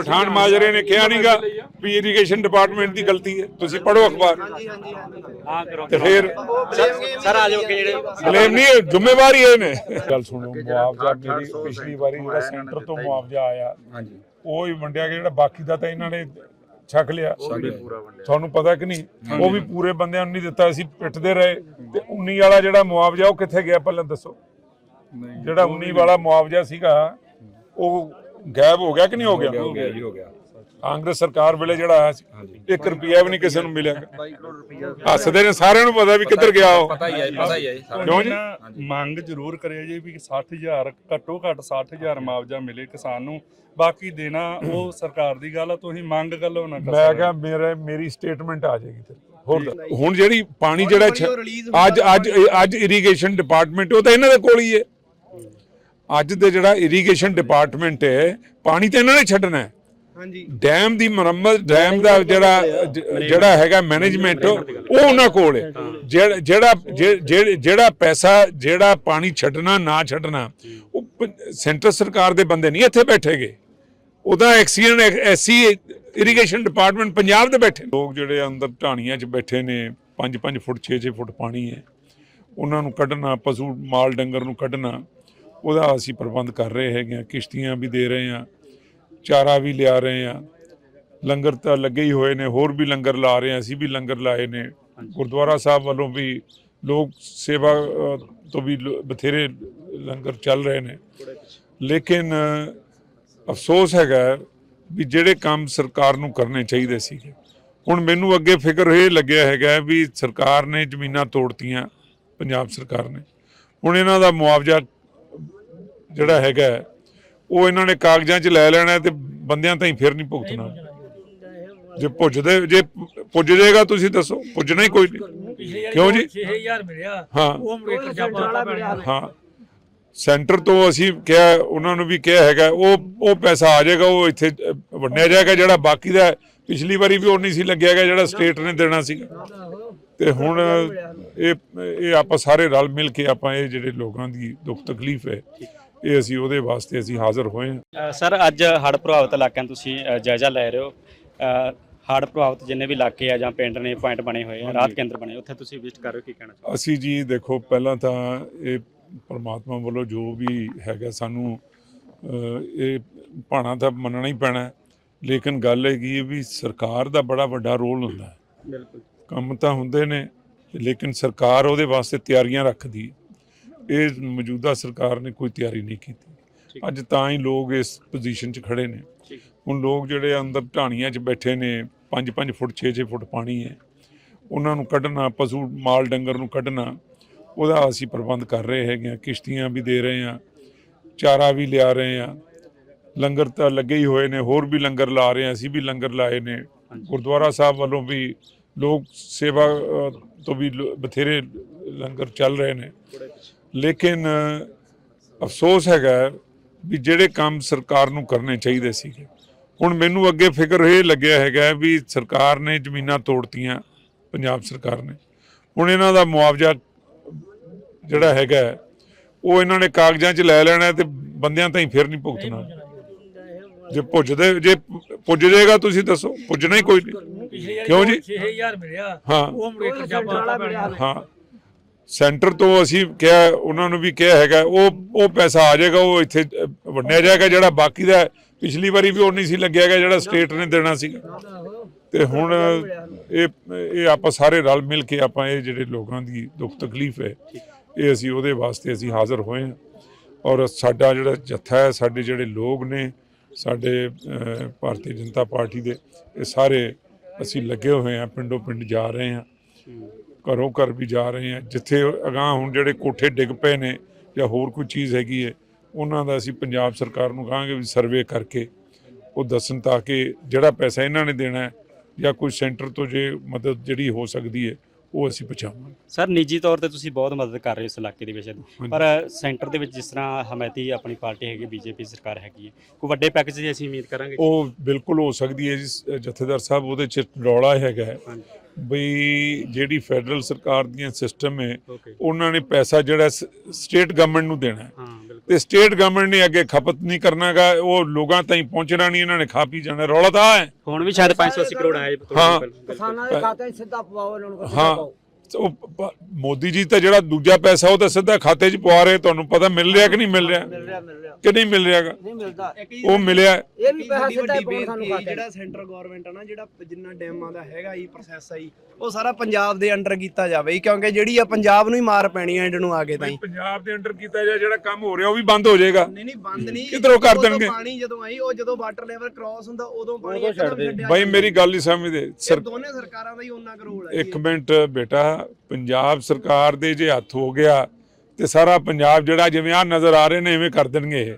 ਪਠਾਨ ਮਾਜਰੇ ਨੇ ਕਿਹਾ ਨਹੀਂਗਾ ਵੀ ਇਰੀਗੇਸ਼ਨ ਡਿਪਾਰਟਮੈਂਟ ਦੀ ਗਲਤੀ ਹੈ। ਤੁਸੀਂ ਪੜ੍ਹੋ ਅਖਬਾਰ। ਤੇ ਫਿਰ ਸਰ ਆ ਜਾਓ ਕਿ ਜਿਹੜੇ ਬਲੇਮ ਨਹੀਂ ਜ਼ਿੰਮੇਵਾਰੀ ਇਹ ਨੇ। ਗੱਲ ਸੁਣੋ ਮੁਆਵਜ਼ਾ ਮੇਰੀ ਪਿਛਲੀ ਵਾਰੀ ਜਿਹੜਾ ਸੈਂਟਰ ਤੋਂ ਮੁਆਵਜ਼ਾ ਆਇਆ ਹਾਂਜੀ। ਉਹ ਹੀ ਵੰਡਿਆ ਗਿਆ ਜਿਹੜਾ ਬਾਕੀ ਦਾ ਤਾਂ ਇਹਨਾਂ ਨੇ ਛਕ ਲਿਆ। ਤੁਹਾਨੂੰ ਪਤਾ ਕਿ ਨਹੀਂ? ਉਹ ਵੀ ਪੂਰੇ ਬੰਦਿਆਂ ਨੂੰ ਨਹੀਂ ਦਿੱਤਾ ਅਸੀਂ ਪਿੱਟਦੇ ਰਹੇ। ਤੇ 19 ਵਾਲਾ ਜਿਹੜਾ ਮੁਆਵਜ਼ਾ ਉਹ ਕਿੱਥੇ ਗਿਆ? ਪਹਿਲਾਂ ਦੱਸੋ। ਜਿਹੜਾ 19 ਵਾਲਾ ਮੁਆਵਜ਼ਾ ਸੀਗਾ ਉਹ ਗਾਇਬ ਹੋ ਗਿਆ ਕਿ ਨਹੀਂ ਹੋ ਗਿਆ? ਹੋ ਗਿਆ ਜੀ ਹੋ ਗਿਆ। ਕਾਂਗਰਸ ਸਰਕਾਰ ਵੇਲੇ ਜਿਹੜਾ ਆਇਆ ਸੀ 1 ਰੁਪਿਆ ਵੀ ਨਹੀਂ ਕਿਸੇ ਨੂੰ ਮਿਲਿਆ। ਹੱਸਦੇ ਨੇ ਸਾਰਿਆਂ ਨੂੰ ਪਤਾ ਵੀ ਕਿੱਧਰ ਗਿਆ ਉਹ। ਪਤਾ ਹੀ ਹੈ ਪਤਾ ਹੀ ਹੈ। ਕਿਉਂ ਜੀ? ਨਾ ਮੰਗ ਜ਼ਰੂਰ ਕਰਿਆ ਜੀ ਵੀ 60000 ਘੱਟੋ ਘੱਟ 60000 ਮੁਆਵਜ਼ਾ ਮਿਲੇ ਕਿਸਾਨ ਨੂੰ। ਬਾਕੀ ਦੇਣਾ ਉਹ ਸਰਕਾਰ ਦੀ ਗੱਲ ਆ ਤੁਸੀਂ ਮੰਗ ਗੱਲੋਂ ਨਾ ਮੈਂ ਕਿਹਾ ਮੇਰੇ ਮੇਰੀ ਸਟੇਟਮੈਂਟ ਆ ਜਾਏਗੀ ਤੇ ਹੋਰ। ਹੁਣ ਜਿਹੜੀ ਪਾਣੀ ਜਿਹੜਾ ਅੱਜ ਅੱਜ ਅੱਜ ਇਰੀਗੇਸ਼ਨ ਡਿਪਾਰਟਮੈਂਟ ਉਹ ਤਾਂ ਇਹਨਾਂ ਦੇ ਕੋਲ ਹੀ ਹੈ ਅੱਜ ਦੇ ਜਿਹੜਾ ਇਰੀਗੇਸ਼ਨ ਡਿਪਾਰਟਮੈਂਟ ਹੈ ਪਾਣੀ ਤਾਂ ਇਹਨਾਂ ਨੇ ਛੱਡਣਾ ਹੈ। ਹਾਂਜੀ। ਡੈਮ ਦੀ ਮੁਰੰਮਤ ਡੈਮ ਦਾ ਜਿਹੜਾ ਜਿਹੜਾ ਹੈਗਾ ਮੈਨੇਜਮੈਂਟ ਉਹ ਉਹਨਾਂ ਕੋਲ ਹੈ। ਜਿਹੜਾ ਜਿਹੜਾ ਪੈਸਾ ਜਿਹੜਾ ਪਾਣੀ ਛੱਡਣਾ ਨਾ ਛੱਡਣਾ ਉਹ ਸੈਂਟਰ ਸਰਕਾਰ ਦੇ ਬੰਦੇ ਨਹੀਂ ਇੱਥੇ ਬੈਠੇਗੇ। ਉਹਦਾ XEN SC irrigation department Punjab ਦੇ ਬੈਠੇ ਲੋਕ ਜਿਹੜੇ ਅੰਦਰ ਢਾਣੀਆਂ 'ਚ ਬੈਠੇ ਨੇ 5-5 ਫੁੱਟ 6-6 ਫੁੱਟ ਪਾਣੀ ਹੈ। ਉਹਨਾਂ ਨੂੰ ਕੱਢਣਾ ਪਸ਼ੂ ਮਾਲ ਡੰਗਰ ਨੂੰ ਕੱਢਣਾ। ਉਹਦਾ ਅਸੀਂ ਪ੍ਰਬੰਧ ਕਰ ਰਹੇ ਹੈਗੇ ਹਾਂ ਕਿਸ਼ਤੀਆਂ ਵੀ ਦੇ ਰਹੇ ਹਾਂ ਚਾਰਾ ਵੀ ਲਿਆ ਰਹੇ ਆ ਲੰਗਰ ਤਾਂ ਲੱਗੇ ਹੀ ਹੋਏ ਨੇ ਹੋਰ ਵੀ ਲੰਗਰ ਲਾ ਰਹੇ ਆ ਅਸੀਂ ਵੀ ਲੰਗਰ ਲਾਏ ਨੇ। ਗੁਰਦੁਆਰਾ ਸਾਹਿਬ ਵੱਲੋਂ ਵੀ ਲੋਕ ਸੇਵਾ ਤੋਂ ਵੀ ਬਥੇਰੇ ਲੰਗਰ ਚੱਲ ਰਹੇ ਨੇ। ਲੇਕਿਨ ਅਫਸੋਸ ਹੈਗਾ ਵੀ ਜਿਹੜੇ ਕੰਮ ਸਰਕਾਰ ਨੂੰ ਕਰਨੇ ਚਾਹੀਦੇ ਸੀਗੇ। ਹੁਣ ਮੈਨੂੰ ਅੱਗੇ ਫਿਕਰ ਇਹ ਲੱਗਿਆ ਹੈਗਾ ਵੀ ਸਰਕਾਰ ਨੇ ਜ਼ਮੀਨਾਂ ਤੋੜਤੀਆਂ ਪੰਜਾਬ ਸਰਕਾਰ ਨੇ। ਹੁਣ ਇਹਨਾਂ ਦਾ ਮੁਆਵਜ਼ਾ ਜਿਹੜਾ ਹੈਗਾ ਹੈ, ਉਹ ਇਹਨਾਂ ਨੇ ਕਾਗਜ਼ਾਂ 'ਚ ਲੈ ਲੈਣਾ ਹੈ ਤੇ ਬੰਦਿਆਂ ਤਾਈਂ ਫਿਰ ਨਹੀਂ ਭੁਗਤਣਾ। ਜੇ ਪੁੱਜਦੇ ਜੇ ਪੁੱਜ ਜਾਏਗਾ ਤੁਸੀਂ ਦੱਸੋ ਪੁੱਜਣਾ ਹੀ ਕੋਈ ਨਹੀਂ। ਕਿਉਂ ਜੀ? 6000 ਮਿਲਿਆ ਹਾਂ। ਉਹ ਜਾਪਾ ਪੈਣਾ ਹਾਂ। ਸੈਂਟਰ ਤੋਂ ਅਸੀਂ ਕਿਹਾ ਉਹਨਾਂ ਨੂੰ ਵੀ ਕਿਹਾ ਹੈਗਾ ਉਹ ਉਹ ਪੈਸਾ ਆ ਜਾਏਗਾ ਉਹ ਇੱਥੇ ਵੰਡਿਆ ਜਾਏਗਾ ਜਿਹੜਾ ਬਾਕੀ ਦਾ ਹੈ, ਪਿਛਲੀ ਵਾਰੀ ਵੀ ਉਹ ਨਹੀਂ ਸੀ ਲੱਗਿਆ ਹੈਗਾ ਜਿਹੜਾ ਸਟੇਟ ਨੇ ਦੇਣਾ ਸੀਗਾ ਤੇ ਹੁਣ ਇਹ ਇਹ ਆਪਾਂ ਸਾਰੇ ਰਲ ਮਿਲ ਕੇ ਆਪਾਂ ਇਹ ਜਿਹੜੇ ਲੋਕਾਂ ਦੀ ਦੁੱਖ ਤਕਲੀਫ ਹੈ ਇਹ ਅਸੀਂ ਉਹਦੇ ਵਾਸਤੇ ਅਸੀਂ ਹਾਜ਼ਰ ਹੋਏ ਹਾਂ। ਅ, ਸਰ ਅੱਜ ਹੜ੍ਹ ਪ੍ਰਭਾਵਿਤ ਇਲਾਕਿਆਂ ਨੂੰ ਤੁਸੀਂ ਅ, ਜਾਇਜ਼ਾ ਲੈ ਰਹੇ ਹੋ। ਅ, ਹੜ੍ਹ ਪ੍ਰਭਾਵਿਤ ਜਿੰਨੇ ਵੀ ਇਲਾਕੇ ਆ ਜਾਂ ਪਿੰਡ ਨੇ ਪੁਆਇੰਟ ਬਣੇ ਹੋਏ ਆ ਰਾਹਤ ਕੇਂਦਰ ਬਣੇ ਉੱਥੇ ਤੁਸੀਂ ਵਿਜ਼ਿਟ ਕਰ ਰਹੇ ਹੋ ਕੀ ਕਹਿਣਾ ਚਾਹੋਗੇ? ਅਸੀਂ ਜੀ ਦੇਖੋ ਪਹਿਲਾਂ ਤਾਂ ਇਹ ਪਰਮਾਤਮਾ ਵੱਲੋਂ ਜੋ ਵੀ ਹੈਗਾ ਸਾਨੂੰ ਅਹ, ਇਹ ਭਾਣਾ ਤਾਂ ਮੰਨਣਾ ਹੀ ਪੈਣਾ ਹੈ। ਲੇਕਿਨ ਗੱਲ ਹੈਗੀ ਹੈ ਵੀ ਸਰਕਾਰ ਦਾ ਬੜਾ ਵੱਡਾ ਰੋਲ ਹੁੰਦਾ ਹੈ। ਬਿਲਕੁਲ। ਕੰਮ ਤਾਂ ਹੁੰਦੇ ਨੇ ਲੇਕਿਨ ਸਰਕਾਰ ਉਹਦੇ ਵਾਸਤੇ ਤਿਆਰੀਆਂ ਰੱਖਦੀ ਹੈ। ਇਹ ਮੌਜੂਦਾ ਸਰਕਾਰ ਨੇ ਕੋਈ ਤਿਆਰੀ ਨਹੀਂ ਕੀਤੀ। ਅੱਜ ਤਾਂ ਹੀ ਲੋਕ ਇਸ ਪੋਜੀਸ਼ਨ 'ਚ ਖੜੇ ਨੇ। ਹੁਣ ਲੋਕ ਜਿਹੜੇ ਅੰਦਰ ਢਾਣੀਆਂ 'ਚ ਬੈਠੇ ਨੇ 5-5 ਫੁੱਟ 6-6 ਫੁੱਟ ਪਾਣੀ ਹੈ। ਉਹਨਾਂ ਨੂੰ ਕੱਢਣਾ ਪਸ਼ੂ ਮਾਲ ਡੰਗਰ ਨੂੰ ਕੱਢਣਾ ਉਹਦਾ ਅਸੀਂ ਪ੍ਰਬੰਧ ਕਰ ਰਹੇ ਹੈਗੇ ਹਾਂ ਕਿਸ਼ਤੀਆਂ ਵੀ ਦੇ ਰਹੇ ਹਾਂ ਚਾਰਾ ਵੀ ਲਿਆ ਰਹੇ ਹਾਂ। ਲੰਗਰ ਤਾਂ ਲੱਗੇ ਹੀ ਹੋਏ ਨੇ ਹੋਰ ਵੀ ਲੰਗਰ ਲਾ ਰਹੇ ਹਾਂ ਅਸੀਂ ਵੀ ਲੰਗਰ ਲਾਏ ਨੇ। ਗੁਰਦੁਆਰਾ ਸਾਹਿਬ ਵੱਲੋਂ ਵੀ ਲੋਕ ਸੇਵਾ ਤੋਂ ਵੀ ਬਥੇਰੇ ਲੰਗਰ ਚੱਲ ਰਹੇ ਨੇ। ਲੇਕਿਨ ਅਫਸੋਸ ਹੈਗਾ ਵੀ ਜਿਹੜੇ ਕੰਮ ਸਰਕਾਰ ਨੂੰ ਕਰਨੇ ਚਾਹੀਦੇ ਸੀਗੇ। ਹੁਣ ਮੈਨੂੰ ਅੱਗੇ ਫਿਕਰ ਇਹ ਲੱਗਿਆ ਹੈਗਾ ਵੀ ਸਰਕਾਰ ਨੇ ਜ਼ਮੀਨਾਂ ਤੋੜਤੀਆਂ ਪੰਜਾਬ ਸਰਕਾਰ ਨੇ। ਹੁਣ ਇਹਨਾਂ ਦਾ ਮੁਆਵਜ਼ਾ ਜਿਹੜਾ ਹੈਗਾ ਹੈ, ਉਹ ਇਹਨਾਂ ਨੇ ਕਾਗਜ਼ਾਂ 'ਚ ਲੈ ਲੈਣਾ ਹੈ ਤੇ ਬੰਦਿਆਂ ਤਾਈਂ ਫਿਰ ਨਹੀਂ ਭੁਗਤਣਾ। ਜੇ ਪੁੱਜਦੇ ਜੇ ਪੁੱਜ ਜਾਏਗਾ ਤੁਸੀਂ ਦੱਸੋ ਪੁੱਜਣਾ ਹੀ ਕੋਈ ਨਹੀਂ। ਕਿਉਂ ਜੀ? 6000 ਮਿਲਿਆ ਹਾਂ। ਉਹ ਮਰੇਟਰ ਜਾਪਾ ਪੈਣਾ ਹਾਂ। ਸੈਂਟਰ ਤੋਂ ਅਸੀਂ ਕਿਹਾ, ਉਹਨਾਂ ਨੂੰ ਵੀ ਕਿਹਾ ਹੈਗਾ, ਉਹ ਉਹ ਪੈਸਾ ਆ ਜਾਏਗਾ, ਉਹ ਇੱਥੇ ਵੰਡਿਆ ਜਾਏਗਾ, ਜਿਹੜਾ ਬਾਕੀ ਦਾ ਪਿਛਲੀ ਵਾਰੀ ਵੀ ਉਹ ਨਹੀਂ ਸੀ ਲੱਗਿਆ ਗਿਆ ਜਿਹੜਾ ਸਟੇਟ ਨੇ ਦੇਣਾ ਸੀਗਾ। ਤੇ ਹੁਣ ਇਹ ਇਹ ਆਪਾਂ ਸਾਰੇ ਰਲ ਮਿਲ ਕੇ ਆਪਾਂ ਇਹ ਜਿਹੜੇ ਲੋਕਾਂ ਦੀ ਦੁੱਖ ਤਕਲੀਫ ਹੈ, ਇਹ ਅਸੀਂ ਉਹਦੇ ਵਾਸਤੇ ਅਸੀਂ ਹਾਜ਼ਰ ਹੋਏ ਹਾਂ। ਔਰ ਸਾਡਾ ਜਿਹੜਾ ਜੱਥਾ ਹੈ, ਸਾਡੇ ਜਿਹੜੇ ਲੋਕ ਨੇ, ਸਾਡੇ ਭਾਰਤੀ ਜਨਤਾ ਪਾਰਟੀ ਦੇ, ਇਹ ਸਾਰੇ ਅਸੀਂ ਲੱਗੇ ਹੋਏ ਹਾਂ, ਪਿੰਡੋਂ ਪਿੰਡ ਜਾ ਰਹੇ ਹਾਂ। ਘਰੋਂ ਘਰ ਵੀ ਜਾ ਰਹੇ ਹਾਂ। ਜਿੱਥੇ ਅਗਾਹ ਹੁਣ ਜਿਹੜੇ ਕੋਠੇ ਡਿੱਗ ਪਏ ਨੇ ਜਾਂ ਹੋਰ ਕੋਈ ਚੀਜ਼ ਹੈਗੀ ਹੈ, ਉਹਨਾਂ ਦਾ ਅਸੀਂ ਪੰਜਾਬ ਸਰਕਾਰ ਨੂੰ ਕਹਾਂਗੇ ਵੀ ਸਰਵੇ ਕਰਕੇ ਉਹ ਦੱਸਣ ਤਾਂ ਕਿ ਜਿਹੜਾ ਪੈਸਾ ਇਹਨਾਂ ਨੇ ਦੇਣਾ ਹੈ ਜਾਂ ਕੋਈ ਸੈਂਟਰ ਤੋਂ ਜੇ ਮਦਦ ਜਿਹੜੀ ਹੋ ਸਕਦੀ ਹੈ ਉਹ ਅਸੀਂ ਪਹੁੰਚਾਵਾਂਗੇ। ਸਰ ਨਿੱਜੀ ਤੌਰ ਤੇ ਤੁਸੀਂ ਬਹੁਤ ਮਦਦ ਕਰ ਰਹੇ ਹੋ ਇਸ ਇਲਾਕੇ ਦੇ ਵਿੱਚ ਪਰ ਸੈਂਟਰ ਦੇ ਵਿੱਚ ਜਿਸ ਤਰ੍ਹਾਂ ਹਮਾਇਤੀ ਆਪਣੀ ਪਾਰਟੀ ਹੈਗੀ ਬੀਜੇਪੀ ਸਰਕਾਰ ਹੈਗੀ ਹੈ ਕੋਈ ਵੱਡੇ ਪੈਕੇਜ ਦੀ ਅਸੀਂ ਉਮੀਦ ਕਰਾਂਗੇ ਉਹ ਬਿਲਕੁਲ ਹੋ ਸਕਦੀ ਹੈ ਜੀ ਜਥੇਦਾਰ ਸਾਹਿਬ ਉਹਦੇ ਚ ਰੌਲਾ ਹੈਗਾ ਬਈ ਜਿਹੜੀ ਫੈਡਰਲ ਸਰਕਾਰ ਦੀਆਂ ਸਿਸਟਮ ਹੈ ਉਹਨਾਂ ਨੇ ਪੈਸਾ ਜਿਹੜਾ ਸਟੇਟ ਗਵਰਨਮੈਂਟ ਨੂੰ ਦੇਣਾ ਹੈ। ਤੇ ਸਟੇਟ ਗਵਰਨਮੈਂਟ ਨੇ ਅੱਗੇ ਖਪਤ ਨਹੀਂ ਕਰਨਾਗਾ ਉਹ ਲੋਕਾਂ ਤਾਈਂ ਪਹੁੰਚਣਾ ਨਹੀਂ ਇਹਨਾਂ ਨੇ ਖਾ ਪੀ ਜਾਣਾ ਰੌਲਾ ਤਾਂ ਹੈ। ਹੁਣ ਵੀ ਸ਼ਾਇਦ 580 ਕਰੋੜ ਆਏ ਥੋੜ੍ਹੇ ਹਾਂ। ਕਿਸਾਨਾਂ ਦੇ ਖਾਤੇ 'ਚ ਸਿੱਧਾ ਪਵਾਓ ਇਹਨਾਂ ਨੂੰ ਹਾਂ। ਉਹ ਮੋਦੀ ਜੀ ਤਾਂ ਜਿਹੜਾ ਦੂਜਾ ਪੈਸਾ ਉਹ ਤਾਂ ਸਿੱਧਾ ਖਾਤੇ 'ਚ ਪਵਾ ਰਹੇ ਤੁਹਾਨੂੰ ਪਤਾ ਮਿਲ ਰਿਹਾ ਕਿ ਨਹੀਂ ਮਿਲ ਰਿਹਾ? ਮਿਲ ਰਿਹਾ ਮਿਲ ਰਿਹਾ। ਕਿ ਨਹੀਂ ਮਿਲ ਰਿਹਾਗਾ ਨਹੀਂ ਮਿਲਦਾ। ਉਹ ਮਿਲਿਆ। ਹੈ। ਇਹ ਵੀ ਪੈਸਾ ਸਿੱਧਾ ਹੀ ਪਾਉਣ ਸਾਨੂੰ ਖਾਤੇ। ਜਿਹੜਾ ਸੈਂਟਰ ਗਵਰਨਮੈਂਟ ਆ ਨਾ ਜਿਹੜਾ ਜਿੰਨਾ ਡੈਮਾਂ ਦਾ ਹੈਗਾ ਹੀ ਪ੍ਰੋਸੈਸ ਆ ਜੀ ਉਹ ਸਾਰਾ ਪੰਜਾਬ ਦੇ ਅੰਡਰ ਕੀਤਾ ਜਾਵੇ ਜੀ, ਕਿਉਂਕਿ ਜਿਹੜੀ ਆ ਪੰਜਾਬ ਨੂੰ ਹੀ ਮਾਰ ਪੈਣੀ ਆ ਐਂਡ ਨੂੰ ਆ ਕੇ ਤਾਂ ਪੰਜਾਬ ਦੇ ਅੰਡਰ ਕੀਤਾ ਜਾ ਜਿਹੜਾ ਕੰਮ ਹੋ ਰਿਹਾ ਉਹ ਵੀ ਬੰਦ ਹੋ ਜਾਏਗਾ। ਨਹੀਂ ਨਹੀਂ ਬੰਦ ਨਹੀਂ ਕਿੱਧਰੋਂ ਕਰ ਦੇਣਗੇ? ਪਾਣੀ ਜਦੋਂ ਆਈ ਉਹ ਜਦੋਂ ਵਾਟਰ ਲੈਵਲ ਕ੍ਰਾਸ ਹੁੰਦਾ ਉਦੋਂ ਪਾਣੀ ਇੱਕਦਮ ਛੱਡਿਆ ਬਾਈ ਜਾਂਦਾ। ਮੇਰੀ ਗੱਲ ਨਹੀਂ ਸਮਝਦੇ। ਇਹ ਸਰ ਦੋਨੇ ਸਰਕਾਰਾਂ ਦਾ ਹੀ ਉਹਨਾਂ ਕੁ ਰੋਲ ਹੈ ਇੱਕ ਮਿੰਟ ਬੇਟਾ ਪੰਜਾਬ ਸਰਕਾਰ ਦੇ ਜੇ ਹੱਥ ਹੋ ਗਿਆ ਤੇ ਸਾਰਾ ਪੰਜਾਬ ਜਿਹੜਾ ਜਿਵੇਂ ਆ ਨਜ਼ਰ ਆ ਰਹੇ ਨੇ ਐਵੇਂ ਕਰ ਦੇਣਗੇ ਇਹ।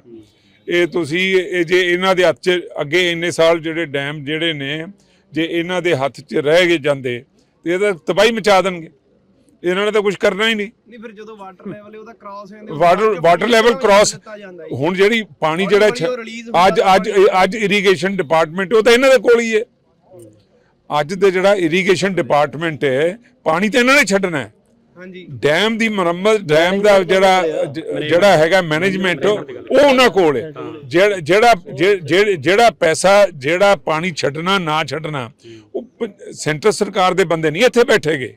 ਇਹ ਤੁਸੀਂ ਇਹ ਜੇ ਇਹਨਾਂ ਦੇ ਹੱਥ 'ਚ ਅੱਗੇ ਇੰਨੇ ਸਾਲ ਜਿਹੜੇ ਡੈਮ ਜਿਹੜੇ ਨੇ ਜੇ ਇਹਨਾਂ ਦੇ ਹੱਥ 'ਚ ਰਹਿ ਗਏ ਜਾਂਦੇ ਤੇ ਇਹਦਾ ਤਬਾਹੀ ਮਚਾ ਦੇਣਗੇ। ਇਹਨਾਂ ਨੇ ਤਾਂ ਕੁਝ ਕਰਨਾ ਹੀ ਨਹੀਂ। ਨਹੀਂ ਫਿਰ ਜਦੋਂ ਵਾਟਰ ਲੈਵਲ ਉਹਦਾ ਕ੍ਰਾਸ ਹੋ ਜਾਂਦਾ ਵਾਟਰ ਵਾਟਰ ਲੈਵਲ ਕ੍ਰਾਸ ਹੁਣ ਜਿਹੜੀ ਪਾਣੀ ਜਿਹੜਾ ਅੱਜ ਅੱਜ ਅੱਜ ਇਰੀਗੇਸ਼ਨ ਡਿਪਾਰਟਮੈਂਟ ਉਹ ਤਾਂ ਇਹਨਾਂ ਦੇ ਕੋਲ ਹੀ ਹੈ। ਅੱਜ ਦੇ ਜਿਹੜਾ ਇਰੀਗੇਸ਼ਨ ਡਿਪਾਰਟਮੈਂਟ ਹੈ ਪਾਣੀ ਤਾਂ ਇਹਨਾਂ ਨੇ ਛੱਡਣਾ ਹੈ। ਹਾਂਜੀ। ਡੈਮ ਦੀ ਮੁਰੰਮਤ ਡੈਮ ਦਾ ਜਿਹੜਾ ਜਿਹੜਾ ਹੈਗਾ ਮੈਨੇਜਮੈਂਟ ਉਹ ਉਹਨਾਂ ਕੋਲ ਹੈ। ਜਿਹੜਾ ਜਿਹੜਾ ਪੈਸਾ ਜਿਹੜਾ ਪਾਣੀ ਛੱਡਣਾ ਨਾ ਛੱਡਣਾ ਉਹ ਸੈਂਟਰ ਸਰਕਾਰ ਦੇ ਬੰਦੇ ਨਹੀਂ ਇੱਥੇ ਬੈਠੇਗੇ।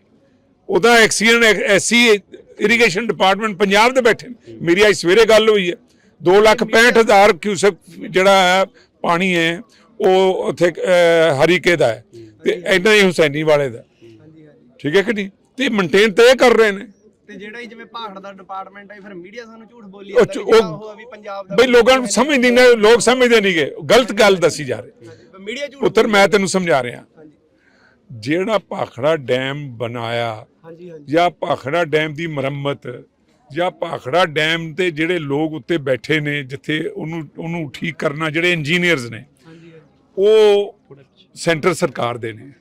ਉਹਦਾ ਐਕਸੀਅਨ ਐਸੀ ਇਰੀਗੇਸ਼ਨ ਡਿਪਾਰਟਮੈਂਟ ਪੰਜਾਬ ਦੇ ਬੈਠੇ ਨੇ। ਮੇਰੀ ਅੱਜ ਸਵੇਰੇ ਗੱਲ ਹੋਈ ਹੈ। 2 ਲੱਖ 65 ਹਜ਼ਾਰ ਕਿਊਸਕ ਜਿਹੜਾ ਹੈ ਪਾਣੀ ਹੈ ਉਹ ਉੱਥੇ ਹਰੀਕੇ ਦਾ ਹੈ ਤੇ ਇੰਨਾ ਹੀ ਹੁਸੈਨੀ ਵਾਲੇ ਦਾ। ਠੀਕ ਹੈ ਕਿ ਨਹੀਂ? ਤੇ ਮੇਨਟੇਨ ਤੇ ਇਹ ਕਰ ਰਹੇ ਨੇ। ਤੇ ਜਿਹੜਾ ਹੀ ਜਿਵੇਂ ਭਾਖੜ ਦਾ ਡਿਪਾਰਟਮੈਂਟ ਹੈ ਫਿਰ ਮੀਡੀਆ ਸਾਨੂੰ ਝੂਠ ਬੋਲੀ ਜਾਂਦਾ ਉਹ- ਵੀ ਪੰਜਾਬ ਦਾ ਬਈ ਲੋਕਾਂ ਨੂੰ ਸਮਝ ਨਹੀਂ ਨਾ ਲੋਕ ਸਮਝਦੇ ਨਹੀਂਗੇ ਗਲਤ ਗੱਲ ਦੱਸੀ ਜਾ ਰਹੀ। ਮੀਡੀਆ ਝੂਠ ਪੁੱਤਰ ਮੈਂ ਤੈਨੂੰ ਸਮਝਾ ਰਿਹਾ। ਜਿਹੜਾ ਭਾਖੜਾ ਡੈਮ ਬਣਾਇਆ ਹਾਂਜੀ ਹਾਂਜੀ। ਜਾਂ ਭਾਖੜਾ ਡੈਮ ਦੀ ਮੁਰੰਮਤ ਜਾਂ ਭਾਖੜਾ ਡੈਮ ਤੇ ਜਿਹੜੇ ਲੋਕ ਉੱਤੇ ਬੈਠੇ ਨੇ ਜਿੱਥੇ ਉਹਨੂੰ ਉਹਨੂੰ ਠੀਕ ਕਰਨਾ ਜਿਹੜੇ ਇੰਜੀਨੀਅਰਸ ਨੇ ਉਹ ਸੈਂਟਰ ਸਰਕਾਰ ਦੇ ਨੇ।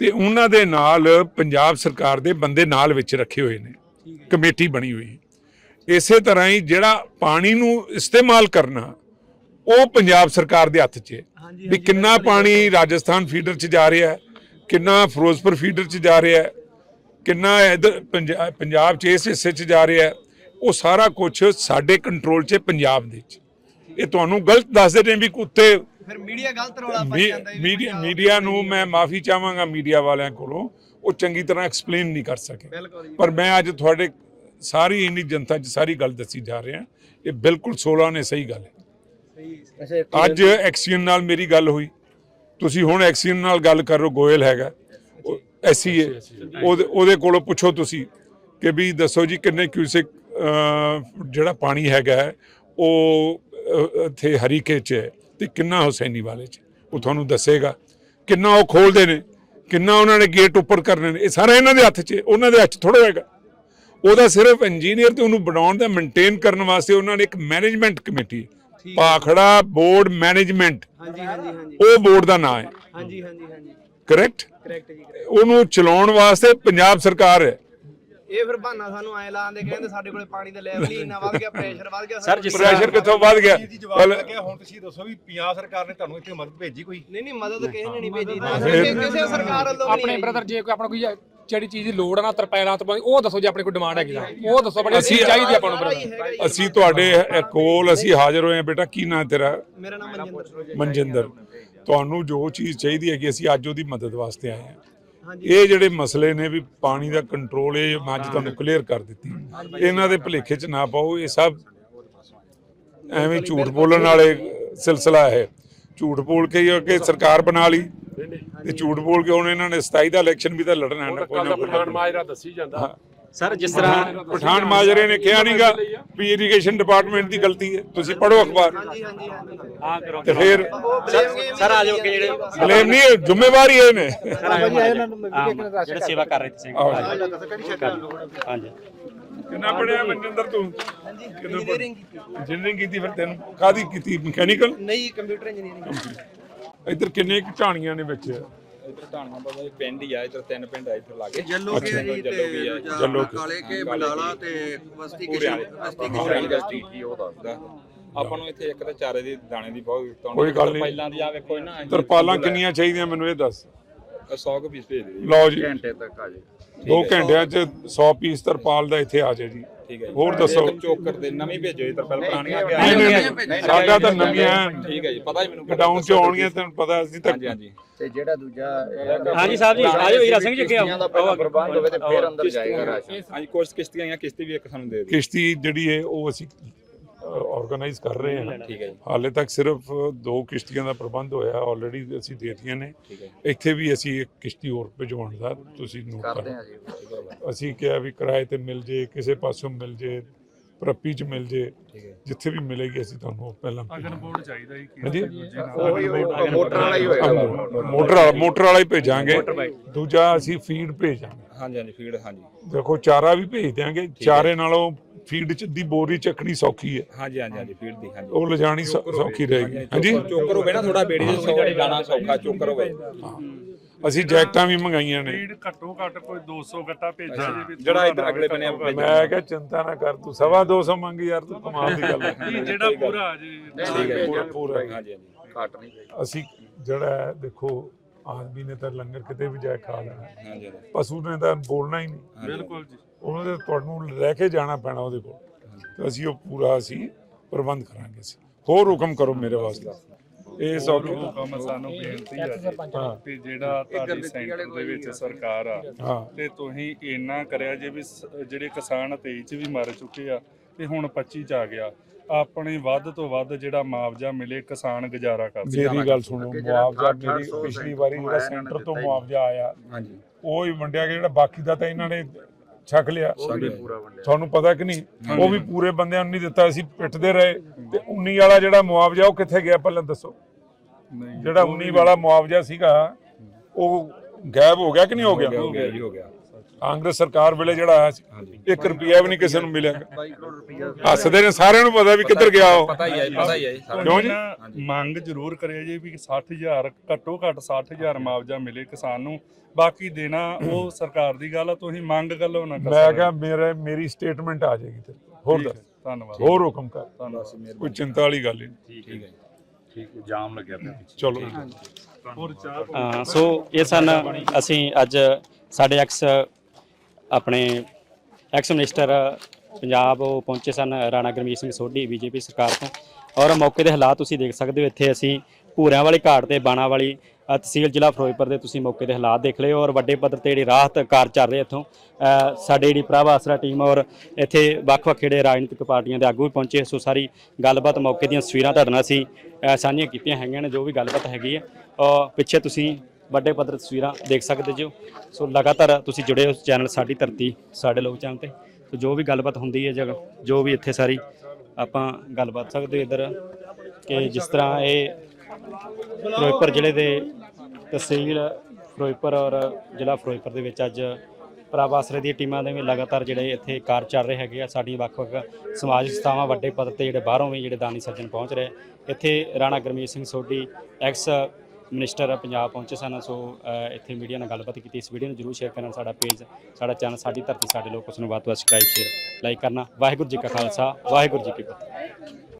ਤੇ ਉਹਨਾਂ ਦੇ ਨਾਲ ਪੰਜਾਬ ਸਰਕਾਰ ਦੇ ਬੰਦੇ ਨਾਲ ਵਿੱਚ ਰੱਖੇ ਹੋਏ ਨੇ। ਕਮੇਟੀ ਬਣੀ ਹੋਈ। ਇਸੇ ਤਰ੍ਹਾਂ ਹੀ ਜਿਹੜਾ ਪਾਣੀ ਨੂੰ ਇਸਤੇਮਾਲ ਕਰਨਾ ਉਹ ਪੰਜਾਬ ਸਰਕਾਰ ਦੇ ਹੱਥ 'ਚ ਹੈ। ਵੀ ਕਿੰਨਾ ਪਾਣੀ ਰਾਜਸਥਾਨ ਫੀਡਰ 'ਚ ਜਾ ਰਿਹਾ ਹੈ ਕਿੰਨਾ ਫਿਰੋਜ਼ਪੁਰ ਫੀਡਰ 'ਚ ਜਾ ਰਿਹਾ ਹੈ ਕਿੰਨਾ ਇਧਰ ਪੰਜਾਬ 'ਚ ਇਸ ਹਿੱਸੇ 'ਚ ਜਾ ਰਿਹਾ ਹੈ ਉਹ ਸਾਰਾ ਕੁਝ ਸਾਡੇ ਕੰਟਰੋਲ 'ਚ ਪੰਜਾਬ ਦੇ 'ਚ। ਇਹ ਤੁਹਾਨੂੰ ਗਲਤ ਦੱਸਦੇ ਨੇ ਵੀ ਕੁੱਤੇ ਫਿਰ ਮੀਡੀਆ ਗਲਤ ਰੌਲਾ ਪਾਈ ਜਾਂਦਾ ਹੈ ਮੀਡੀਆ ਮੀਡੀਆ ਨੂੰ ਮੈਂ ਮਾਫੀ ਚਾਹਾਂਗਾ ਮੀਡੀਆ ਵਾਲਿਆਂ ਕੋਲੋਂ। ਉਹ ਚੰਗੀ ਤਰ੍ਹਾਂ ਐਕਸਪਲੇਨ ਨਹੀਂ ਕਰ ਸਕੇ। ਪਰ ਮੈਂ ਅੱਜ ਤੁਹਾਡੇ ਸਾਰੀ ਇੰਨੀ ਜਨਤਾ 'ਚ ਸਾਰੀ ਗੱਲ ਦੱਸੀ ਜਾ ਰਿਹਾ। ਇਹ ਬਿਲਕੁਲ 16 ਨੇ ਸਹੀ ਗੱਲ ਹੈ। ਸਹੀ ਅੱਜ ਐਕਸੀਅਨ ਨਾਲ ਮੇਰੀ ਗੱਲ ਹੋਈ। ਤੁਸੀਂ ਹੁਣ ਐਕਸੀਅਨ ਨਾਲ ਗੱਲ ਕਰੋ ਗੋਇਲ ਹੈਗਾ। ਐਸੀ ਹੈ। ਉਹਦੇ ਉਹਦੇ ਕੋਲੋਂ ਪੁੱਛੋ ਤੁਸੀਂ ਕਿ ਵੀ ਦੱਸੋ ਜੀ ਕਿੰਨੇ ਕਿਊਸਿਕ ਜਿਹੜਾ ਪਾਣੀ ਹੈਗਾ ਉਹ ਇੱਥੇ ਹਰੀਕੇ 'ਚ ਹੈ। ਤੇ ਕਿੰਨਾ ਹੁਸੈਨੀ ਵਾਲੇ 'ਚ। ਉਹ ਤੁਹਾਨੂੰ ਦੱਸੇਗਾ ਕਿੰਨਾ ਉਹ ਖੋਲਦੇ ਨੇ ਕਿੰਨਾ ਉਹਨਾਂ ਨੇ ਗੇਟ ਉੱਪਰ ਕਰਨੇ ਨੇ। ਇਹ ਸਾਰਾ ਇਹਨਾਂ ਦੇ ਹੱਥ 'ਚ ਉਹਨਾਂ ਦੇ ਹੱਥ ਥੋੜਾ ਹੋਏਗਾ। ਉਹਦਾ ਸਿਰਫ ਇੰਜੀਨੀਅਰ ਤੇ ਉਹਨੂੰ ਬਣਾਉਣ ਦਾ ਮੇਨਟੇਨ ਕਰਨ ਵਾਸਤੇ ਉਹਨਾਂ ਨੇ ਇੱਕ management committee Bhakra board management ਹਾਂਜੀ ਹਾਂਜੀ ਹਾਂਜੀ। ਉਹ ਬੋਰਡ ਦਾ ਨਾਮ ਹੈ। ਹਾਂਜੀ ਹਾਂਜੀ ਹਾਂਜੀ। ਕਰੈਕਟ ਕਰੈਕਟ ਜੀ। ਉਹਨੂੰ ਚਲਾਉਣ ਵਾਸਤੇ ਪੰਜਾਬ ਸਰਕਾਰ ਹੈ। ਇਹ ਫਿਰ ਬਹਾਨਾ ਸਾਨੂੰ ਐ ਲਾਉਂਦੇ ਕਹਿੰਦੇ ਸਾਡੇ ਕੋਲੇ ਪਾਣੀ ਦਾ ਲੈਵਲ ਹੀ ਇੰਨਾ ਵੱਧ ਗਿਆ ਪ੍ਰੈਸ਼ਰ ਵੱਧ ਗਿਆ ਸਰ, ਜਿਸ ਪ੍ਰੈਸ਼ਰ ਕਿੱਥੋਂ ਵੱਧ ਗਿਆ? ਜੀ ਜਵਾਬ ਪਹਿਲੇ- ਲੱਗਿਆ ਹੁਣ ਤੁਸੀਂ ਦੱਸੋ ਵੀ ਪੰਜਾਬ ਸਰਕਾਰ ਨੇ ਤੁਹਾਨੂੰ ਇੱਥੇ ਮਦਦ ਭੇਜੀ ਕੋਈ? ਨਹੀਂ ਨਹੀਂ ਮਦਦ ਕਿਸੇ ਨੇ ਨਹੀਂ ਭੇਜੀ। ਕਿਸੇ ਸਰਕਾਰ ਵੱਲੋਂ ਵੀ ਆਪਣੇ ਨਹੀਂ। ਬ੍ਰਦਰ ਜੇ ਕੋਈ ਆਪਣਾ ਕੋਈ ਜਿਹੜੀ ਚੀਜ਼ ਦੀ ਲੋੜ ਆ ਨਾ ਤਰਪੈਲਾਂ ਤੋਂ ਉਹ ਦੱਸੋ ਜੇ ਆਪਣੀ ਕੋਈ ਡਿਮਾਂਡ ਹੈਗੀ ਤਾਂ ਉਹ ਦੱਸੋ ਬੜੀ ਅਸੀਂ- ਚੀਜ਼ ਚਾਹੀਦੀ ਆਪਾਂ ਨੂੰ ਬ੍ਰਦਰ ਹੈਗਾ। ਅਸੀਂ ਤੁਹਾਡੇ ਕੋਲ ਅਸੀਂ ਹਾਜ਼ਰ ਹੋਏ ਹਾਂ ਬੇਟਾ। ਕੀ ਨਾਂ ਤੇਰਾ? ਮੇਰਾ ਨਾਮ ਮਨਜਿੰਦਰ। ਮਨਜਿੰਦਰ। ਤੁਹਾਨੂੰ ਜੋ ਚੀਜ਼ ਚਾਹੀਦੀ ਹੈ ਕਿ ਅਸੀਂ ਅੱਜ ਉਹਦੀ ਮਦਦ ਵਾਸਤੇ ਆਏ ਹਾਂਜੀ ਇਹ ਜਿਹੜੇ ਮਸਲੇ ਨੇ ਵੀ ਪਾਣੀ ਦਾ ਕੰਟਰੋਲ ਇਹ ਮੈਂ ਅੱਜ ਤੁਹਾਨੂੰ ਕਲੀਅਰ ਕਰ ਦਿੱਤੀ। ਇਹਨਾਂ ਦੇ ਭੁਲੇਖੇ 'ਚ ਨਾ ਪਾਓ ਇਹ ਸਭ ਐਵੇਂ ਝੂਠ ਬੋਲਣ ਵਾਲੇ ਸਿਲਸਿਲਾ ਹੈ। ਝੂਠ ਬੋਲ ਕੇ ਹੀ ਕਿ ਸਰਕਾਰ ਬਣਾ ਲਈ ਤੇ ਝੂਠ ਬੋਲ ਕੇ ਹੁਣ ਇਹਨਾਂ ਨੇ 27 ਦਾ ਇਲੈਕਸ਼ਨ ਵੀ ਤਾਂ ਲੜਨਾ ਹੈ ਨਾ ਕੋਈ ਨਾ ਕੋਈ ਮਾਜਰਾ ਦੱਸੀ ਜਾਂਦਾ। ਸਰ ਜਿਸ ਤਰ੍ਹਾਂ ਪਠਾਨ ਮਾਜਰੇ ਨੇ ਕਿਹਾ ਨਹੀਂਗਾ ਵੀ ਇਰੀਗੇਸ਼ਨ ਡਿਪਾਰਟਮੈਂਟ ਦੀ ਗਲਤੀ ਹੈ। ਤੁਸੀਂ ਪੜ੍ਹੋ ਅਖਬਾਰ। ਹਾਂ ਕਰੋ ਤੇ ਫਿਰ ਸਰ ਆ ਜਾਓ ਕਿ ਜਿਹੜੇ ਬਲੇਮ ਨਹੀਂ ਹੈ, ਜ਼ਿੰਮੇਵਾਰੀ ਇਹ ਨੇ ਜਿਹੜੇ ਸੇਵਾ ਕਰ ਰਹੇ ਸੀ ਆਹੋ। ਹਾਂਜੀ। ਕਿੰਨਾ ਪੜਿਆ ਮਨਜਿੰਦਰ ਤੂੰ? ਹਾਂਜੀ। ਇੰਜੀਨੀਅਰਿੰਗ ਕੀਤੀ। ਇੰਜੀਨੀਅਰਿੰਗ ਕੀਤੀ ਫਿਰ ਤੈਨੂੰ। ਕਾਦੀ ਕੀਤੀ? ਮਕੈਨੀਕਲ ਨਹੀਂ ਕੰਪਿਊਟਰ ਇੰਜੀਨੀਅਰਿੰਗ ਇੱਧਰ ਕਿੰਨੇ ਢਾਣੀਆਂ ਨੇ ਵਿੱਚ? ਇੱਧਰ ਢਾਣੀਆਂ ਬਾਬਾ ਜੀ ਪਿੰਡ ਹੀ ਆ ਇੱਧਰ ਤਿੰਨ ਪਿੰਡ ਆ ਇੱਧਰ ਲਾਗੇ। ਜੱਲੋ ਕੇ ਜੀ ਤੇ ਜੱਲੋ ਕੇ। ਕਾਲੇ ਕੇ ਬਡਾਲਾ ਤੇ ਬਸਤੀ ਵਾਲੇ ਬਸਤੀ ਸਟਰੀਟ ਹੀ ਉਹ ਦੱਸਦਾ। ਆਪਾਂ ਨੂੰ ਇੱਥੇ ਇੱਕ ਤਾਂ ਚਾਰੇ ਦੀ ਦਾਣੇ ਦੀ ਬਹੁਤ ਆ। ਕੋਈ ਗੱਲ ਨਹੀਂ। ਪਹਿਲਾਂ ਦੀ ਆ ਵੇਖੋ ਇਹਨਾਂ ਤਰਪਾਲਾਂ ਕਿੰਨੀਆਂ ਚਾਹੀਦੀਆਂ ਮੈਨੂੰ ਇਹ ਦੱਸ। 100 ਕੁ ਪੀਸ ਭੇਜ ਦਿਓ ਜੀ। ਲਓ ਜੀ। ਘੰਟੇ ਤੱਕ ਆ ਜੀ। 2 ਘੰਟਿਆਂ 'ਚ 100 ਪੀਸ ਤਰਪਾਲ ਦਾ ਇੱਥੇ ਆ ਜਾਏ ਜੀ। ਠੀਕ ਹੈ ਜੀ। ਹੋਰ ਦੱਸੋ। ਇੱਕ ਚੋਕਰ ਦੇ ਨਵੀਂ ਭੇਜੋ ਜੀ ਤਰਪਾਲ ਪੁਰਾਣੀਆਂ ਕਿ ਨਹੀਂ ਨਹੀਂ ਨਹੀਂ, ਸਾਡਾ ਤਾਂ ਨਵੀਆਂ ਠੀਕ ਹੈ ਜੀ ਪਤਾ ਹੀ ਮੈਨੂੰ ਗਡਾਊਨ ਚ ਆਉਣਗੀਆਂ ਤੈਨੂੰ ਪਤਾ ਅਸੀਂ ਤਾਂ ਹਾਂਜੀ ਹਾਂਜੀ। ਤੇ ਜਿਹੜਾ ਦੂਜਾ ਹਾਂਜੀ ਸਾਹਿਬ ਜੀ ਆਜੋ ਹੀਰਾ ਸਿੰਘ ਜੀ ਅੱਗੇ ਆਓ। ਦਾ ਪਹਿਲਾਂ ਪ੍ਰਬੰਧ ਹੋਵੇ ਤੇ ਫਿਰ ਅੰਦਰ ਜਾਏਗਾ ਰਾਸ਼ਨ। ਹਾਂਜੀ ਕੁਝ ਕਿਸ਼ਤੀਆਂ ਆਈਆਂ ਕਿਸ਼ਤੀ ਵੀ ਇੱਕ ਸਾਨੂੰ ਦੇ ਦਿਓ। ਕਿਸ਼ਤੀ ਜਿਹੜੀ ਹੈ ਉਹ ਅਸੀਂ ਆਰਗੇਨਾਈਜ਼ ਕਰ ਰਹੇ ਹਾਂ। ਠੀਕ ਹੈ ਜੀ। ਹਾਲੇ ਤੱਕ ਸਿਰਫ ਦੋ ਕਿਸ਼ਤੀਆਂ ਦਾ ਪ੍ਰਬੰਧ ਹੋਇਆ ਆਲਰੇਡੀ ਅਸੀਂ ਦੇਤੀਆਂ ਨੇ। ਇੱਥੇ ਵੀ ਅਸੀਂ ਇੱਕ ਕਿਸ਼ਤੀ ਹੋਰ ਭਿਜਵਾਉਣ ਦਾ ਤੁਸੀਂ ਨੋਟ ਕਰਦੇ ਕਰ। ਹਾਂ ਜੀ। ਅਸੀਂ ਕਿਹਾ ਵੀ ਕਿਰਾਏ ਤੇ ਮਿਲ ਜੇ ਕਿਸੇ ਪਾਸੋਂ ਮਿਲ ਜੇ ਪ੍ਰੱਪੀ ਚ ਮਿਲ ਜੇ ਜਿੱਥੇ ਵੀ ਮਿਲੇਗੀ ਅਸੀਂ ਤੁਹਾਨੂੰ ਪਹਿਲਾਂ ਅਗਨ ਬੋਰਡ ਚਾਹੀਦਾ ਜੀ ਹਾਂਜੀ? ਮੋਟਰ ਵਾਲਾ ਹੀ ਹੋਏਗਾ। ਮੋਟਰ ਵਾਲਾ। ਮੋਟਰ ਵਾਲਾ ਹੀ ਭੇਜਾਂਗੇ। ਦੂਜਾ ਅਸੀਂ ਫੀਡ ਭੇਜਾਂਗੇ। ਹਾਂਜੀ ਹਾਂਜੀ ਫੀਡ ਹਾਂਜੀ। ਦੇਖੋ ਚਾਰਾ ਵੀ ਭੇਜ ਦਿਆਂਗੇ। ਚਾਰੇ ਨਾਲੋਂ ਫੀਡ ਚ ਦੀ ਬੋਰੀ ਚੱਕਣੀ ਸੌਖੀ ਹੈ। ਹਾਂਜੀ ਹਾਂਜੀ ਹਾਂਜੀ ਫੀਡ ਦੀ ਹਾਂਜੀ। ਉਹ ਲਿਜਾਣੀ ਸੌਖੀ ਰਹੇਗੀ। ਹਾਂਜੀ। ਚੋਕਰ ਹੋਵੇ ਨਾ ਥੋੜਾ ਬੇੜੀ ਦੇ ਸੌ ਜਾਣਾ ਸੌਖਾ ਚੋਕਰ ਹੋਵੇ। ਅਸੀਂ ਜੈਕਟਾਂ ਵੀ ਮੰਗਾਈਆਂ ਨੇ। ਫੀਡ ਘੱਟੋ ਘੱਟ ਕੋਈ 200 ਗੱਟਾ ਭੇਜਿਆ ਜੀ ਵੀ ਜਿਹੜਾ ਇੱਧਰ ਅਗਲੇ ਬੰਨੇ ਘੱਟੋ ਘੱਟ। ਮੈਂ ਕਿਹਾ ਚਿੰਤਾ ਨਾ ਕਰ ਤੂੰ ਸਵਾ 200 ਮੰਗੀ ਯਾਰ ਤੂੰ ਕਮਾਲ ਦੀ ਗੱਲ ਹੈ। ਨਹੀਂ, ਜਿਹੜਾ ਪੂਰਾ ਆ ਜੀ। ਠੀਕ ਹੈ ਪੂਰਾ ਪੂਰਾ। ਹਾਂਜੀ ਹਾਂਜੀ ਘੱਟ ਨਹੀਂ ਅਸੀਂ ਜਿਹੜਾ ਹੈ ਦੇਖੋ ਆਦਮੀ ਨੇ ਤਾਂ ਲੰਗਰ ਕਿਤੇ ਵੀ ਜਾ ਕੇ ਖਾ ਲੈਣਾ। ਹੈ। ਹਾਂਜੀ ਹਾਂਜੀ। ਪਸ਼ੂ ਨੇ ਤਾਂ ਬੋਲਣਾ ਹੀ ਨਹੀਂ। ਬਿਲਕੁਲ ਜੀ। ਉਹਨਾਂ ਦੇ ਤੁਹਾਨੂੰ ਲੈ ਕੇ ਜਾਣਾ ਪੈਣਾ ਉਹਦੇ ਕੋਲ। ਤੇ ਅਸੀਂ ਉਹ ਪੂਰਾ ਅਸੀਂ ਪ੍ਰਬੰਧ ਕਰਾਂਗੇ ਅਸੀਂ। ਹੋਰ ਹੁਕਮ ਕਰੋ ਮੇਰੇ ਵਾਸਤੇ। ਇਹ ਸੌ ਹੁਕਮ ਸਾਨੂੰ ਬੇਨਤੀ ਹੈ ਜੀ ਕਿ ਜਿਹੜਾ ਤੁਹਾਡੀ ਸੈਂਟਰ ਦੇ ਵਿੱਚ ਸਰਕਾਰ ਆ ਤੇ ਤੁਸੀਂ ਇੰਨਾ ਕਰਿਆ ਜੇ ਵੀ ਜਿਹੜੇ ਕਿਸਾਨ 23 ਚ ਵੀ ਮਰ ਚੁੱਕੇ ਆ ਤੇ ਹੁਣ 25 ਚ ਆ ਗਿਆ। ਆਪਣੀ ਵੱਧ ਤੋਂ ਵੱਧ ਜਿਹੜਾ ਮੁਆਵਜ਼ਾ ਮਿਲੇ ਕਿਸਾਨ ਗੁਜ਼ਾਰਾ ਕਰ ਸਕੇ ਮੇਰੀ ਗੱਲ ਸੁਣੋ ਮੁਆਵਜ਼ਾ ਮੇਰੀ ਪਿਛਲੀ ਵਾਰੀ ਜਿਹੜਾ ਸੈਂਟਰ ਤੋਂ। ਮੁਆਵਜ਼ਾ ਆਇਆ ਹਾਂਜੀ। ਉਹ ਹੀ ਵੰਡਿਆ ਗਿਆ ਜਿਹੜਾ ਬਾਕੀ ਦਾ ਤਾਂ ਇਹਨਾਂ ਨੇ ਛਕ ਲਿਆ। ਤੁਹਾਨੂੰ ਪਤਾ ਕਿ ਨਹੀਂ ਉਹ ਵੀ ਪੂਰੇ ਬੰਦਿਆਂ ਨੂੰ ਨਹੀਂ ਦਿੱਤਾ ਅਸੀਂ ਪਿੱਟਦੇ ਰਹੇ। ਤੇ 19 ਵਾਲਾ ਜਿਹੜਾ ਮੁਆਵਜ਼ਾ ਉਹ ਕਿੱਥੇ ਗਿਆ ਪਹਿਲਾਂ ਦੱਸੋ? ਨਹੀਂ ਜਿਹੜਾ 19 ਵਾਲਾ ਮੁਆਵਜ਼ਾ ਸੀਗਾ ਉਹ ਗਾਇਬ ਹੋ ਗਿਆ ਕਿ ਨਹੀਂ ਹੋ ਗਿਆ ਹੋ ਗਿਆ ਜੀ ਹੋ ਗਿਆ। ਕਾਂਗਰਸ ਸਰਕਾਰ ਵੇਲੇ ਜਿਹੜਾ ਆਇਆ ਸੀ ਹਾਂਜੀ 1 ਰੁਪਿਆ ਵੀ ਨਹੀਂ ਕਿਸੇ ਨੂੰ ਮਿਲਿਆ। 22 ਕਰੋੜ ਰੁਪਈਆ। ਹੱਸਦੇ ਨੇ ਸਾਰਿਆਂ ਨੂੰ ਪਤਾ ਵੀ ਕਿੱਧਰ ਗਿਆ ਉਹ। ਪਤਾ ਹੀ ਹੈ ਜੀ, ਪਤਾ ਹੀ ਹੈ ਜੀ ਸਾਰਾ। ਕਿਉਂ ਜੀ? ਨਾ ਮੰਗ ਜ਼ਰੂਰ ਕਰਿਆ ਜੀ ਵੀ 60000 ਘੱਟੋ ਘੱਟ 60000 ਮੁਆਵਜ਼ਾ ਮਿਲੇ ਕਿਸਾਨ ਨੂੰ। ਬਾਕੀ ਦੇਣਾ ਉਹ ਸਰਕਾਰ ਦੀ ਗੱਲ ਆ ਤੁਸੀਂ ਮੰਗ ਗੱਲੋਂ ਨਾ ਮੈਂ ਕਿਹਾ ਮੇਰੇ ਮੇਰੀ ਸਟੇਟਮੈਂਟ ਆ ਜਾਏਗੀ ਤੇ ਹੋਰ ਠੀਕ ਦੱਸ। ਧੰਨਵਾਦ। ਹੋਰ ਹੁਕਮ ਕਰ। ਧੰਨਵਾਦ ਕੋਈ ਚਿੰਤਾ ਵਾਲੀ ਗੱਲ ਨਹੀਂ। ਠੀਕ ਹੈ ਜੀ। ਚਲੋ। ਹੋਰ ਚਾਹ ਅਹ ਸੋ ਇਹ ਸਨ ਅਸੀਂ ਅੱਜ ਸਾਡੇ ਐਕਸ ਆਪਣੇ ਐਕਸ ਮਿਨਿਸਟਰ ਪੰਜਾਬ ਉਹ ਪਹੁੰਚੇ ਸਨ ਰਾਣਾ ਗੁਰਮੀਤ ਸਿੰਘ ਸੋਢੀ ਬੀਜੇਪੀ ਸਰਕਾਰ ਤੋਂ। ਔਰ ਮੌਕੇ ਦੇ ਹਾਲਾਤ ਤੁਸੀਂ ਦੇਖ ਸਕਦੇ ਹੋ ਇੱਥੇ ਅਸੀਂ ਭੂਰਿਆਂ ਵਾਲੀ ਘਾਟ ਤੇ ਬਾਣਾ ਵਾਲੀ ਤਹਿਸੀਲ ਜ਼ਿਲ੍ਹਾ ਫਿਰੋਜ਼ਪੁਰ ਦੇ ਤੁਸੀਂ ਮੌਕੇ ਦੇ ਹਾਲਾਤ ਦੇਖ ਲਿਓ ਔਰ ਵੱਡੇ ਪੱਧਰ ਤੇ ਜਿਹੜੀ ਰਾਹਤ ਕਾਰ ਚੱਲ ਰਹੀ ਇੱਥੋਂ ਅ, ਸਾਡੇ ਜਿਹੜੀ ਪ੍ਰਭ ਆਸਰਾ ਟੀਮ ਔਰ ਇੱਥੇ ਵੱਖ-ਵੱਖ ਜਿਹੜੇ ਰਾਜਨੀਤਿਕ ਪਾਰਟੀਆਂ ਦੇ ਆਗੂ ਵੀ ਪਹੁੰਚੇ। ਸੋ ਸਾਰੀ ਗੱਲਬਾਤ ਮੌਕੇ ਦੀਆਂ ਤਸਵੀਰਾਂ ਤੁਹਾਡੇ ਨਾਲ ਅਸੀਂ ਸਾਂਝੀਆਂ ਕੀਤੀਆਂ ਹੈਗੀਆਂ ਨੇ ਜੋ ਵੀ ਗੱਲਬਾਤ ਹੈਗੀ ਹੈ। ਔਰ ਪਿੱਛੇ ਤੁਸੀਂ ਵੱਡੇ ਪੱਧਰ ਤਸਵੀਰਾਂ ਦੇਖ ਸਕਦੇ ਜੋ ਸੋ ਲਗਾਤਾਰ ਤੁਸੀਂ ਜੁੜੇ ਹੋ ਚੈਨਲ ਸਾਡੀ ਧਰਤੀ, ਸਾਡੇ ਲੋਕ ਚੈਨਲ ਤੇ। ਸੋ ਜੋ ਵੀ ਗੱਲਬਾਤ ਹੁੰਦੀ ਹੈ ਜਗ ਜੋ ਵੀ ਇੱਥੇ ਸਾਰੀ ਆਪਾਂ ਗੱਲਬਾਤ ਸਕਦੇ ਹੋ ਇੱਧਰ, ਕਿ ਜਿਸ ਤਰ੍ਹਾਂ ਇਹ ਫਿਰੋਜ਼ਪੁਰ ਜ਼ਿਲ੍ਹੇ ਦੇ ਤਹਿਸੀਲ ਫਿਰੋਜ਼ਪੁਰ ਔਰ ਜ਼ਿਲ੍ਹਾ ਫਿਰੋਜ਼ਪੁਰ ਦੇ ਵਿੱਚ ਅੱਜ ਪ੍ਰਭ ਆਸਰੇ ਦੀਆਂ ਟੀਮਾਂ ਦੇ ਵੀ ਲਗਾਤਾਰ ਜਿਹੜੇ ਇੱਥੇ ਕਾਰ ਚੱਲ ਰਹੇ ਹੈਗੇ ਆ, ਸਾਡੀਆਂ ਵੱਖ-ਵੱਖ ਸਮਾਜਿਕ ਸੰਸਥਾਵਾਂ, ਵੱਡੇ ਪੱਧਰ ਤੇ ਜਿਹੜੇ ਬਾਹਰੋਂ ਵੀ ਜਿਹੜੇ ਦਾਨੀ ਸੱਜਣ ਪਹੁੰਚ ਰਹੇ। ਇੱਥੇ ਰਾਣਾ ਗੁਰਮੀਤ ਸਿੰਘ ਸੋਢੀ, ਐਕਸ ਮਿਨਿਸਟਰ ਪੰਜਾਬ ਪਹੁੰਚੇ ਸਨ, ਸੋ ਇੱਥੇ ਮੀਡੀਆ ਨਾਲ ਗੱਲਬਾਤ ਕੀਤੀ। ਇਸ ਵੀਡੀਓ ਨੂੰ ਜਰੂਰ ਸ਼ੇਅਰ ਕਰਨਾ ਸਾਡਾ ਪੇਜ ਸਾਡਾ ਚੈਨਲ ਸਾਡੀ ਧਰਤੀ, ਸਾਡੇ ਲੋਕ ਉਸ ਨੂੰ ਵੱਧ ਤੋਂ ਵੱਧ ਸਬਸਕ੍ਰਾਈਬ ਸ਼ੇਅਰ ਲਾਈਕ ਕਰਨਾ। ਵਾਹਿਗੁਰੂ ਜੀ ਕਾ ਖਾਲਸਾ, ਵਾਹਿਗੁਰੂ ਜੀ ਕੀ ਫਤਿਹ।